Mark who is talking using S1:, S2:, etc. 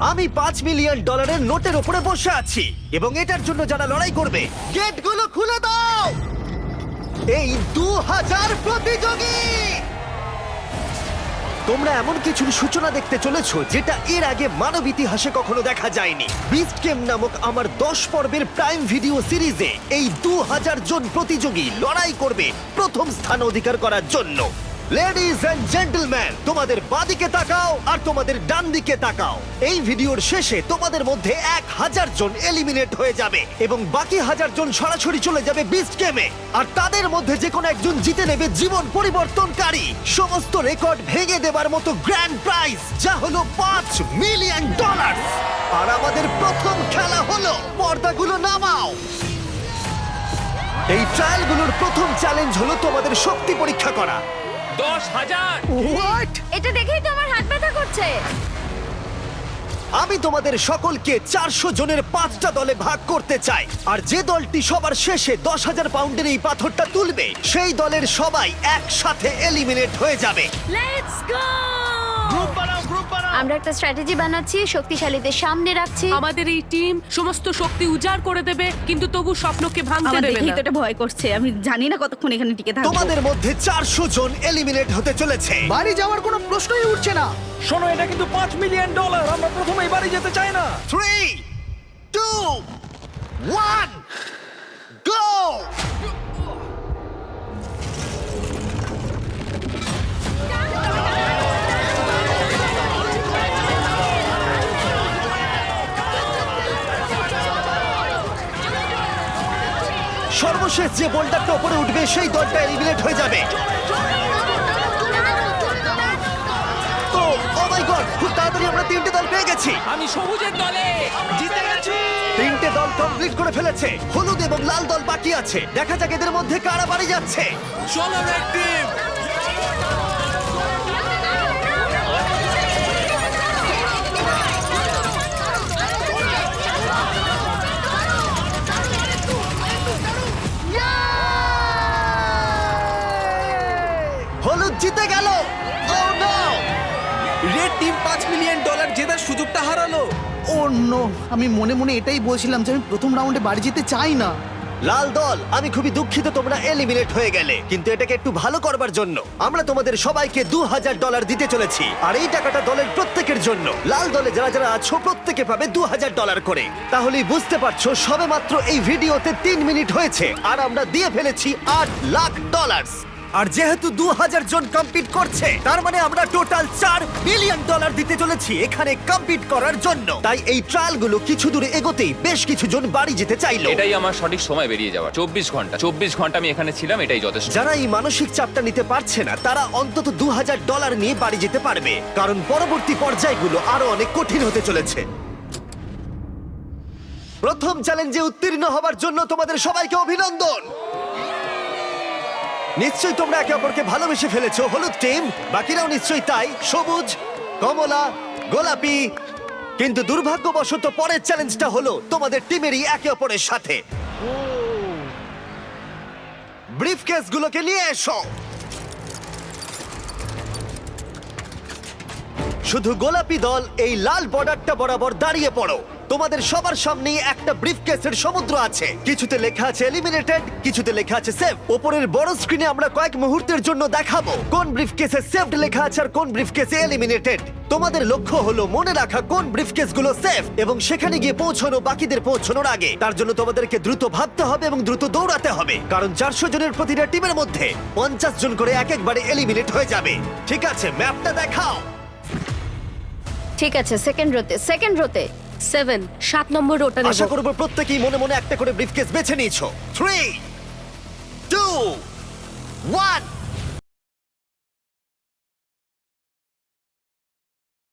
S1: আমি পাঁচ মিলিয়ন ডলারের নোটের উপরে বসে আছি, এবং এটার জন্য যারা লড়াই করবে, গেটগুলো খুলে দাও! এই দু হাজার প্রতিযোগী! তোমরা এমন কিছুর সূচনা দেখতে চলেছো, যেটা এর আগে মানব ইতিহাসে কখনো দেখা যায়নি। বিস্ট গেম নামক আমার দশ পর্বের প্রাইম ভিডিও সিরিজে এই দু হাজার জন প্রতিযোগী লড়াই করবে প্রথম স্থান অধিকার করার জন্য। লেডিজ এন্ড জেন্টলম্যান তোমাদের বাদিকে তাকাও আর তোমাদের ডান দিকে তাকাও। এই ভিডিওর শেষে তোমাদের মধ্যে এক হাজার জন এলিমিনেট হয়ে যাবে এবং বাকি হাজার জন সরাসরি চলে যাবে বিস্ট গেমে আর তাদের মধ্যে যে কোনো একজন জিতে নেবে জীবন পরিবর্তনকারী। সমস্ত রেকর্ড ভেঙে দেবার মতো গ্র্যান্ড প্রাইজ যা হলো পাঁচ মিলিয়ন ডলার আর আমাদের প্রথম খেলা হলো, পর্দাগুলো নামাও। এই ট্রায়ালগুলোর প্রথম চ্যালেঞ্জ হলো তোমাদের শক্তি পরীক্ষা করা।
S2: দশ হাজার।
S1: হোয়াট
S3: এটা দেখেই তো আমার হাত ব্যথা করছে।
S1: আমি তোমাদের সকলকে চারশো জনের পাঁচটা দলে ভাগ করতে চাই। আর যে দলটি সবার শেষে দশ হাজার পাউন্ডের এই পাথরটা তুলবে সেই দলের সবাই একসাথে এলিমিনেট হয়ে যাবে।
S3: লেটস গো আমরা একটা স্ট্র্যাটেজি বানাচ্ছি শক্তিশালীদের সামনে রাখছি।
S4: আমাদের এই টিম সমস্ত শক্তি উজাড় করে দেবে কিন্তু তবু স্বপ্নকে ভাঙতে
S5: আমার
S4: দেবে
S5: দেখেই
S4: না।
S5: তো এটা ভয় করছে আমি জানি না কতক্ষণ এখানে টিকে থাকব।
S1: তোমাদের মধ্যে চারশো জন এলিমিনেট হতে চলেছে।
S6: বাড়ি যাওয়ার কোনো প্রশ্নই উঠছে না।
S2: শোনো এটা কিন্তু পাঁচ মিলিয়ন ডলার আমরা প্রথমেই বাড়ি যেতে চাই না।
S1: থ্রি সর্বশেষ যে বোল্ডারটা ওপরে উঠবে সেই দলটা এলিমিনেট হয়ে যাবে। তো ও মাই গড খুব তাড়াতাড়ি আমরা তিনটে দল পেয়ে গেছি।
S4: আমি সবুজের দলে।
S2: জিতে গেছি।
S1: তিনটে দল কমপ্লিট করে ফেলেছে। হলুদ এবং লাল দল বাকি আছে। দেখা যাক এদের মধ্যে কারা বাড়ি যাচ্ছে।
S2: চলো রেড টিম
S1: হলুদ জিতে গেল। Oh!
S2: রেড টিম পাঁচ মিলিয়ন ডলার জেতার সুযোগটা হারালো।
S6: ও নো আমি মনে মনে এটাই বলছিলাম যে আমি প্রথম রাউন্ডে বাড়ি যেতে চাই না।
S1: লাল দল, আমি খুবই দুঃখিত তোমরা এলিমিনেট হয়ে গেলে, কিন্তু এটাকে একটু ভালো করবার জন্য। আমরা তোমাদের সবাইকে দু হাজার ডলার দিতে চলেছি, আর এই টাকাটা দলের প্রত্যেকের জন্য। লাল দলে যারা যারা আছো, প্রত্যেকে পাবে দু হাজার ডলার করে। তাহলেই বুঝতে পারছ সবে মাত্র এই ভিডিওতে তিন মিনিট হয়েছে, আর আমরা দিয়ে ফেলেছি আট লাখ ডলার আর যেহেতু দু হাজার জন কম্পিট করছে তার মানে আমরা টোটাল চার মিলিয়ন ডলার দিতে চলেছি এখানে কম্পিট করার জন্য। তাই এই ট্রায়ালগুলো কিছু দূরে এগোতেই বেশ কিছু জন বাড়ি যেতে চাইলো।
S7: এটাই আমার সঠিক সময় বেরিয়ে যাওয়া চব্বিশ ঘণ্টা চব্বিশ ঘণ্টা আমি এখানে ছিলাম এটাই যথেষ্ট।
S1: যারা এই মানসিক চাপটা নিতে পারছে না তারা অন্তত দু হাজার ডলার নিয়ে বাড়ি যেতে পারবে কারণ পরবর্তী পর্যায়গুলো আরও অনেক কঠিন হতে চলেছে। প্রথম চ্যালেঞ্জে উত্তীর্ণ হবার জন্য তোমাদের সবাইকে অভিনন্দন! নিশ্চয়ই তোমরা একে অপরকে ভালোবেসে ফেলেছো। হলুদ টিম, বাকিরাও নিশ্চয়ই তাই। সবুজ, কমলা, গোলাপি। কিন্তু দুর্ভাগ্যবশত পরের চ্যালেঞ্জটা হলো তোমাদের টিমেরই একে অপরের সাথে। ব্রিফ কেসগুলোকে নিয়ে এসো। শুধু গোলাপি দল এই লাল বর্ডারটা বরাবর দাঁড়িয়ে পড়ো। তোমাদের সবার সামনেই একটা ব্রিফকেসের সমুদ্র আছে। কিছুতে লেখা আছে এলিমিনেটেড কিছুতে লেখা আছে সেভ ওপরের বড় স্ক্রিনে আমরা কয়েক মুহূর্তের জন্য দেখাবো কোন ব্রিফকেসে সেভড লেখা আছে আর কোন ব্রিফকেসে এলিমিনেটেড তোমাদের লক্ষ্য হলো মনে রাখা কোন ব্রিফকেসগুলো সেফ এবং সেখানে গিয়ে পৌঁছানো, বাকিদের পৌঁছানোর আগে। তার জন্য তোমাদেরকে দ্রুত ভাবতে হবে এবং দ্রুত দৌড়াতে হবে। কারণ চারশো জনের প্রতিটা টিমের মধ্যে পঞ্চাশ জন করে এক একবারে এলিমিনেট হয়ে যাবে। ঠিক আছে ম্যাপটা দেখাও।
S3: ঠিক আছে সেকেন্ড রোতে সেকেন্ড রোতে
S4: সেভেন, সাত নম্বর ওটা
S1: আশা করব প্রত্যেকেই মনে মনে একটা করে ব্রিফকেস বেছে নিয়েছো। Three two one